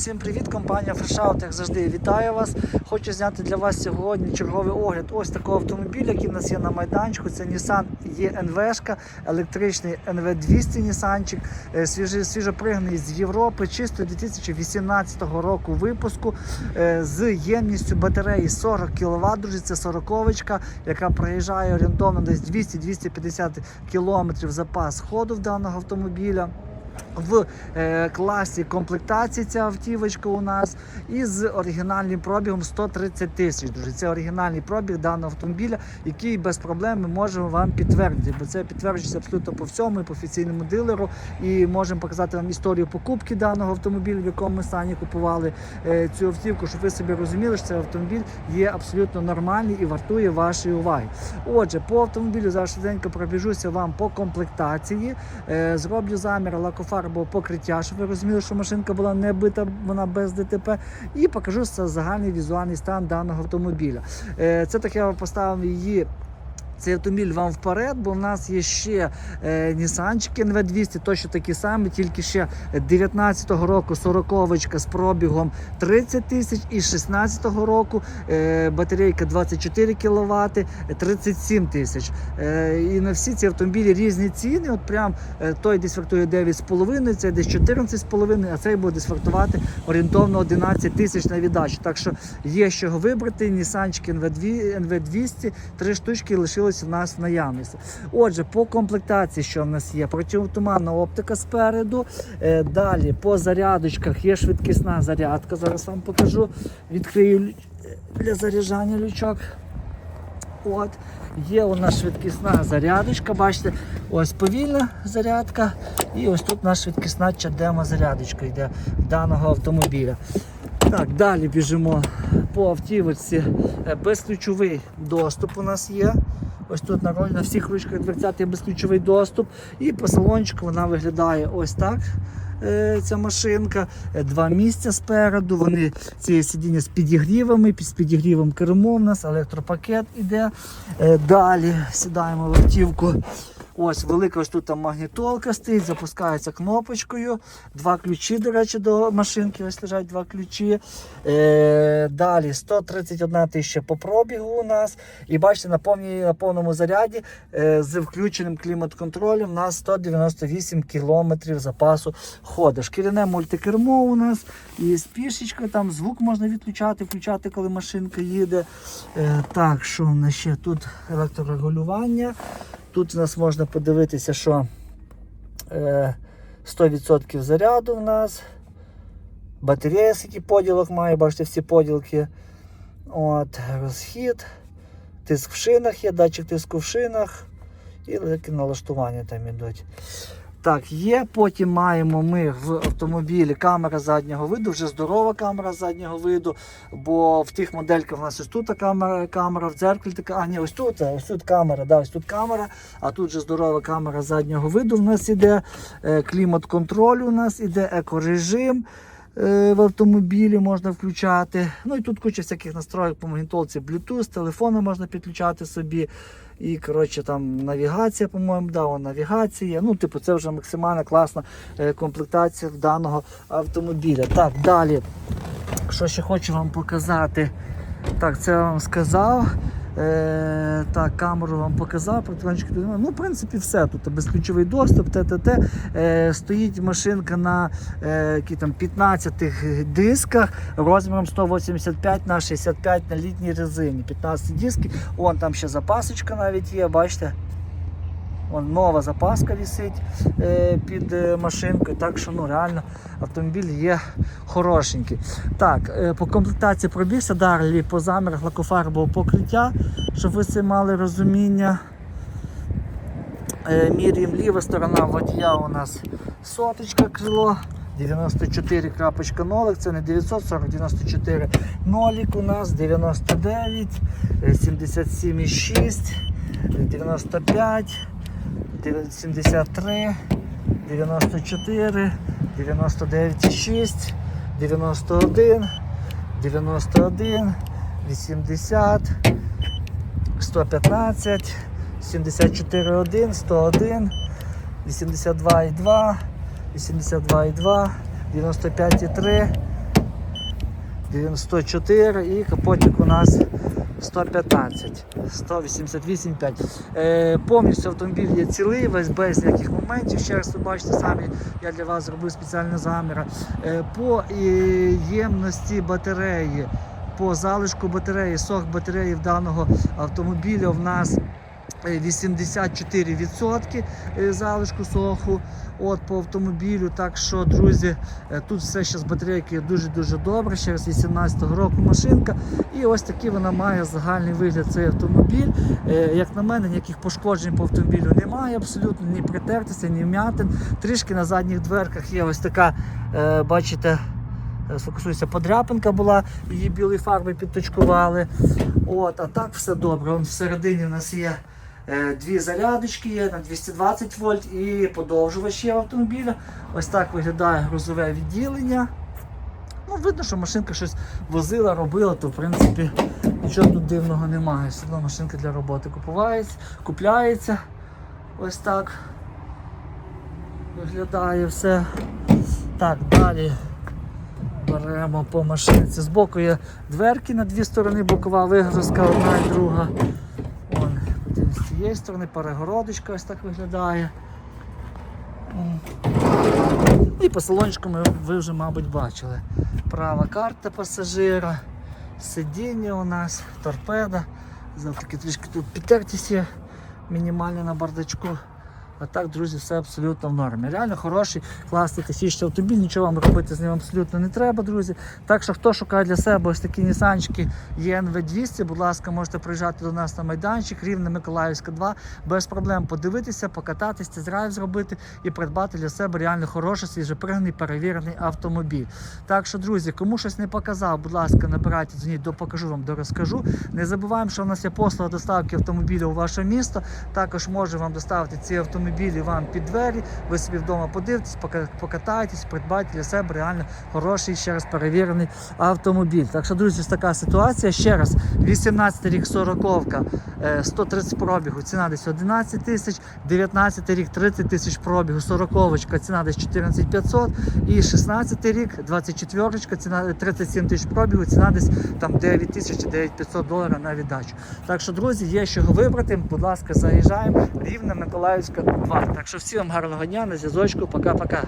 Всім привіт, компанія Фрешаут, як завжди, вітаю вас. Хочу зняти для вас сьогодні черговий огляд ось такого автомобіля, який в нас є на майданчику. Це Nissan ENV, електричний NV200 Нісанчик, е, свіжий, свіжопригнаний з Європи, чисто 2018 року випуску е, з ємністю батареї 40 кВт. Друзі, це 40 яка проїжджає орієнтовно десь 200-250 км запас ходу в даного автомобіля в е, класі комплектації ця автівочка у нас і з оригінальним пробігом 130 тисяч. Друзі, це оригінальний пробіг даного автомобіля, який без проблем ми можемо вам підтвердити, бо це підтверджується абсолютно по всьому, і по офіційному дилеру. І можемо показати вам історію покупки даного автомобіля, в якому ми самі купували е, цю автівку, щоб ви собі розуміли, що цей автомобіль є абсолютно нормальний і вартує вашої уваги. Отже, по автомобілю зараз швиденько пробіжуся вам по комплектації. Е, Зроблю замір лакофарбового покриття, щоб ви розуміли, що машинка була не бита, вона без ДТП. І покажу загальний візуальний стан даного автомобіля. Е, Це так я поставив її. Цей автомобіль вам вперед, бо в нас є ще е, Нісанчики NV200, точно такі самі, тільки ще 19-го року 40 з пробігом 30 тисяч і 16-го року е, батарейка 24 кВт 37 тисяч. Е, і на всі ці автомобілі різні ціни. От прям е, той десь вартує 9,5, цей десь 14,5, а цей буде десь орієнтовно 11 тисяч на віддачу. Так що є чого вибрати. Нісанчики NV200, NV200 три штучки лишилось в нас в наявності. Отже, по комплектації, що в нас є, противотуманна оптика спереду. Е, Далі по зарядочках є швидкісна зарядка. Зараз вам покажу. Відкрию для заряджання лючок. От, є у нас швидкісна зарядочка, бачите, ось повільна зарядка, і ось тут у нас швидкісна чадема зарядочка йде даного автомобіля. Так, далі біжимо по автівочці. Е, Безключовий доступ у нас є. Ось тут на роль на всіх ручках дверцят є безключовий доступ. І по салончику вона виглядає ось так. е, Ця машинка, Е, два місця спереду. Вони ці сидіння з підігрівами, під з підігрівом кермо в нас, електропакет іде. Е, Далі сідаємо в автівку. Ось велика ось тут магнітолка стоїть, запускається кнопочкою. Два ключі, до речі, до машинки. Ось лежать два ключі. Е, далі 131 тисяча по пробігу у нас. І бачите, на, повній, на повному заряді е, з включеним клімат-контролем у нас 198 кілометрів запасу ходу. Шкіряне мультикермо у нас і спішечка, там звук можна відключати, включати, коли машинка їде. Е, так, що в нас ще тут електрорегулювання. Тут у нас можна подивитися, що е, 100% заряду в нас. Батарея, скільки поділок має, бачите, всі поділки. От, розхід. Тиск в шинах є, датчик тиску в шинах. І легкі налаштування там ідуть. Так, є. Потім маємо ми в автомобілі камера заднього виду, вже здорова камера заднього виду. Бо в тих модельках у нас ось тут камера, камера в дзеркалі така. А, ні, ось тут, ось тут камера, да, ось тут камера, а тут же здорова камера заднього виду. В нас іде е, клімат-контроль, у нас іде екорежим. е, В автомобілі можна включати. Ну і тут куча всяких настроїк по магнітолці, Bluetooth, телефони можна підключати собі. І коротше там навігація, по-моєму, да, навігація. Ну, типу, це вже максимально класна е, комплектація даного автомобіля. Так, далі. Що ще хочу вам показати? Так, це я вам сказав. Е, так, камеру вам показав, противанчик піднімаю. Ну, в принципі, все. Тут безключовий доступ, ТТТ. Е, стоїть машинка на е, які там 15 дисках розміром 185 на 65 на літній резині. 15 дисків. Вон там ще запасочка навіть є, бачите. Вон нова запаска висить е, під е, машинкою, так що ну, реально автомобіль є хорошенький. Так, е, по комплектації пробігся далі по замірах лакофарбового покриття, щоб ви це мали розуміння. Е, міряємо ліва сторона водія у нас соточка крило. 94.0, це не 940, 94 нолік у нас, 99, е, 77,6, 95, 73, 94, 99,6, 91, 91, 80, 115, 74,1, 101, 82,2, 82,2, 95,3, 104 і капотик у нас 115, 188,5. Е, повністю автомобіль є цілий, весь без ніяких моментів. Ще раз ви бачите самі, я для вас зробив спеціальну заміра. Е, по е, ємності батареї, по залишку батареї, сок батареї в даного автомобіля в нас 84% е, залишку соху от, по автомобілю. Так що, друзі, е, тут все ще з батарейки дуже-дуже добре. Ще раз 18-го року машинка. І ось такий вона має загальний вигляд цей автомобіль. Е, Як на мене, ніяких пошкоджень по автомобілю немає, абсолютно ні притертися, ні вмятин. Трішки на задніх дверках є ось така, бачите. е, подряпинка була, її білої фарби підточкували. От, а так все добре. Вон всередині у нас є дві зарядочки, є на 220 вольт і подовжувач є в автомобіля. Ось так виглядає грузове відділення. Ну, видно, що машинка щось возила, робила, то в принципі нічого тут дивного немає. Все одно машинка для роботи купувається, купляється. Ось так. Виглядає все. Так, далі беремо по машинці. Збоку є дверки на дві сторони, бокова вигрузка, одна і друга. Цієї сторони перегородочка ось так виглядає. І по салончику ви вже, мабуть, бачили. Права карта пасажира, сидіння у нас, торпеда. Завтра трішки тут підтертість є, мінімально на бардачку. А так, друзі, все абсолютно в нормі. Реально хороший, класний технічний автомобіль, нічого вам робити з ним абсолютно не треба, друзі. Так що хто шукає для себе ось такі нісанчики ЄНВ 200, будь ласка, можете приїжджати до нас на майданчик, рівне Миколаївська 2, без проблем подивитися, покататись, тест-драйв зробити і придбати для себе реально хороший, свіжепригнаний, перевірений автомобіль. Так що, друзі, кому щось не показав, будь ласка, набирайте дзвоніть, допокажу вам, дорозкажу. Не забуваємо, що у нас є послуга доставки автомобіля у ваше місто. Також може вам доставити ці автомобілі вам під двері. Ви собі вдома подивитесь, пока- покатаєтесь, придбайте для себе реально хороший, ще раз перевірений автомобіль. Так що, друзі, така ситуація. Ще раз, 18 рік 40 130 пробігу, ціна десь 11 тисяч, 19 рік 30 тисяч пробігу, 40 ціна десь 14 500 і 16 рік, 24 ціна 37 тисяч пробігу, ціна десь там 9 тисяч чи 9 500 доларів на віддачу. Так що, друзі, є що вибрати. Будь ласка, заїжджаємо. Рівне Миколаївська 2. Так що всім гарного дня, на зв'язочку, пока-пока.